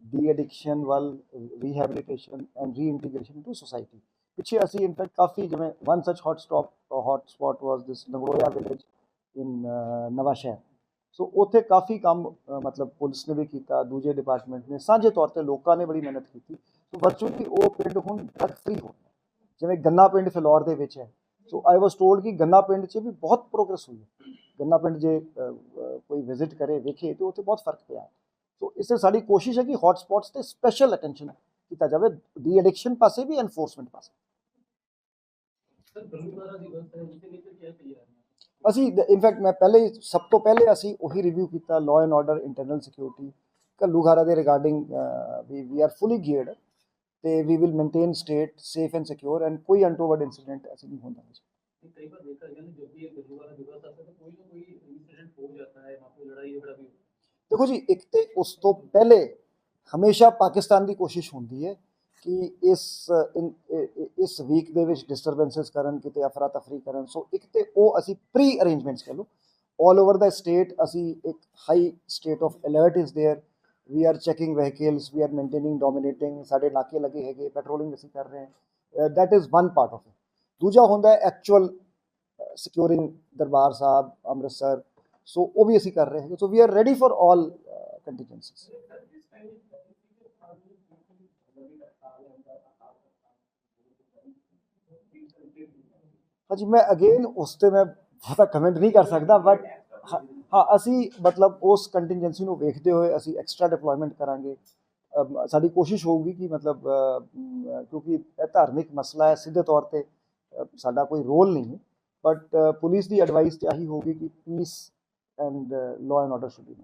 ਡੀ ਐਡਿਕਸ਼ਨ ਵੱਲ rehabilitation and reintegration to society ਪਿੱਛੇ ਅਸੀਂ ਇਨਫੈਕਟ ਕਾਫੀ ਜਿਵੇਂ one such hot stop hot spot was this Nagroya village in Nawanshahr so ਉੱਥੇ ਕਾਫੀ ਕੰਮ ਮਤਲਬ ਪੁਲਿਸ ਨੇ ਵੀ ਕੀਤਾ ਦੂਜੇ ਡਿਪਾਰਟਮੈਂਟ ਨੇ ਸਾਂਝੇ ਤੌਰ ਤੇ ਲੋਕਾਂ ਨੇ ਬੜੀ ਮਿਹਨਤ ਕੀਤੀ ਸੋ ਵਰਚੁਅਲੀ ਉਹ ਪਿੰਡ ਹੁਣ ਡਰੱਗ ਫ੍ਰੀ ਹੋ ਜਿਵੇਂ ਗੰਨਾ ਪਿੰਡ ਫਿਲੌਰ ਦੇ ਵਿੱਚ ਹੈ ਸੋ ਆਈ ਵਾਸ ਟੋਲਡ ਕਿ ਗੰਨਾ ਪਿੰਡ 'ਚ ਵੀ ਬਹੁਤ ਪ੍ਰੋਗਰੈਸ ਹੋਈ ਹੈ ਗੰਨਾ ਪਿੰਡ ਜੇ ਅ, ਅ, ਕੋਈ ਵਿਜ਼ਿਟ ਕਰੇ ਵੇਖੇ ਤੇ ਉੱਥੇ ਬਹੁਤ ਫਰਕ ਪਿਆ ਸੋ ਇਸੇ ਸਾਡੀ ਕੋਸ਼ਿਸ਼ ਹੈ ਕਿ ਹੌਟ ਸਪੌਟਸ ਤੇ ਸਪੈਸ਼ਲ ਅਟੈਂਸ਼ਨ ਕੀਤਾ ਜਾਵੇ ਡੀ ਐਡਿਕਸ਼ਨ ਪਾਸੇ ਵੀ ਐਨਫੋਰਸਮੈਂਟ ਪਾਸੇ सर बलूबारा दिवस है इसे लेकर क्या तैयार है ਅਸੀਂ ਇਨਫੈਕਟ ਮੈਂ ਪਹਿਲੇ ਹੀ ਸਭ ਤੋਂ ਪਹਿਲੇ ਅਸੀਂ ਉਹੀ ਰਿਵਿਊ ਕੀਤਾ law and order internal security ਘੱਲੂਘਾਰਾ ਦੇ ਰਿਗਾਰਡਿੰਗ ਵੀ ਵੀ ਆਰ ਫੁੱਲੀ ਗੀਅਰਡ ਤੇ we will maintain state safe and secure and ਕੋਈ ਅਨਟੋਵਰਡ इंसिडेंट ऐसे नहीं होने देंगे कि कई बार देखा गया ना जब भी ये बलूबारा दिवस आता है तो कोई ना कोई इंसिडेंट हो जाता है वहाँ पे लड़ाई झगड़ा भी होता है ਦੇਖੋ ਜੀ ਇੱਕ ਤੇ ਉਸ ਤੋਂ ਪਹਿਲੇ ਹਮੇਸ਼ਾ ਪਾਕਿਸਤਾਨ ਦੀ ਕੋਸ਼ਿਸ਼ ਹੁੰਦੀ ਹੈ ਕਿ ਇਸ ਇਨ- ਇ- ਇ- ਇਸ ਵੀਕ ਦੇ ਵਿੱਚ ਡਿਸਟਰਬੈਂਸਸ ਕਰਨ ਕਿਤੇ ਅਫਰਾ ਤਫਰੀ ਕਰਨ ਸੋ ਇੱਕ ਤੇ ਉਹ ਅਸੀਂ ਪ੍ਰੀ ਅਰੇਂਜਮੈਂਟਸ ਕਹ ਲਓ ਆਲ ਓਵਰ ਦਾ ਸਟੇਟ ਅਸੀਂ ਇੱਕ high state of alert is there we are checking vehicles we are maintaining dominating ਸਾਡੇ ਨਾਕੇ ਲੱਗੇ ਹੈਗੇ ਪੈਟਰੋਲਿੰਗ ਅਸੀਂ ਕਰ ਰਹੇ ਹਾਂ that is one part of it ਦੂਜਾ ਹੁੰਦਾ ਹੈ ਐਕਚੁਅਲ ਸਿਕਿਉਰਿੰਗ ਦਰਬਾਰ ਸਾਹਿਬ ਅੰਮ੍ਰਿਤਸਰ ਸੋ ਉਹ ਵੀ ਅਸੀਂ ਕਰ ਰਹੇ ਹਾਂ so we are ready for all contingencies ਹਾਂਜੀ ਮੈਂ ਅਗੇਨ ਉਸ ਤੇ ਮੈਂ ਬਹੁਤਾ ਕਮੈਂਟ ਨਹੀਂ ਕਰ ਸਕਦਾ ਬਟ ਹਾਂ, ਅਸੀਂ ਮਤਲਬ ਉਸ ਕੰਟੀਜੈਂਸੀ ਨੂੰ ਵੇਖਦੇ ਹੋਏ ਅਸੀਂ ਐਕਸਟਰਾ ਡਿਪਲੋਇਮੈਂਟ ਕਰਾਂਗੇ। ਸਾਡੀ ਕੋਸ਼ਿਸ਼ ਹੋਊਗੀ ਕਿ ਮਤਲਬ ਕਿਉਂਕਿ ਇਹ ਧਾਰਮਿਕ ਮਸਲਾ ਹੈ, ਸਿੱਧੇ ਤੌਰ ਤੇ ਸਾਡਾ ਕੋਈ ਰੋਲ ਨਹੀਂ ਹੈ। ਬਟ ਪੁਲਿਸ ਦੀ ਐਡਵਾਈਸ ਤੇ ਆਹੀ ਹੋਊਗੀ ਕਿ peace and law and order should be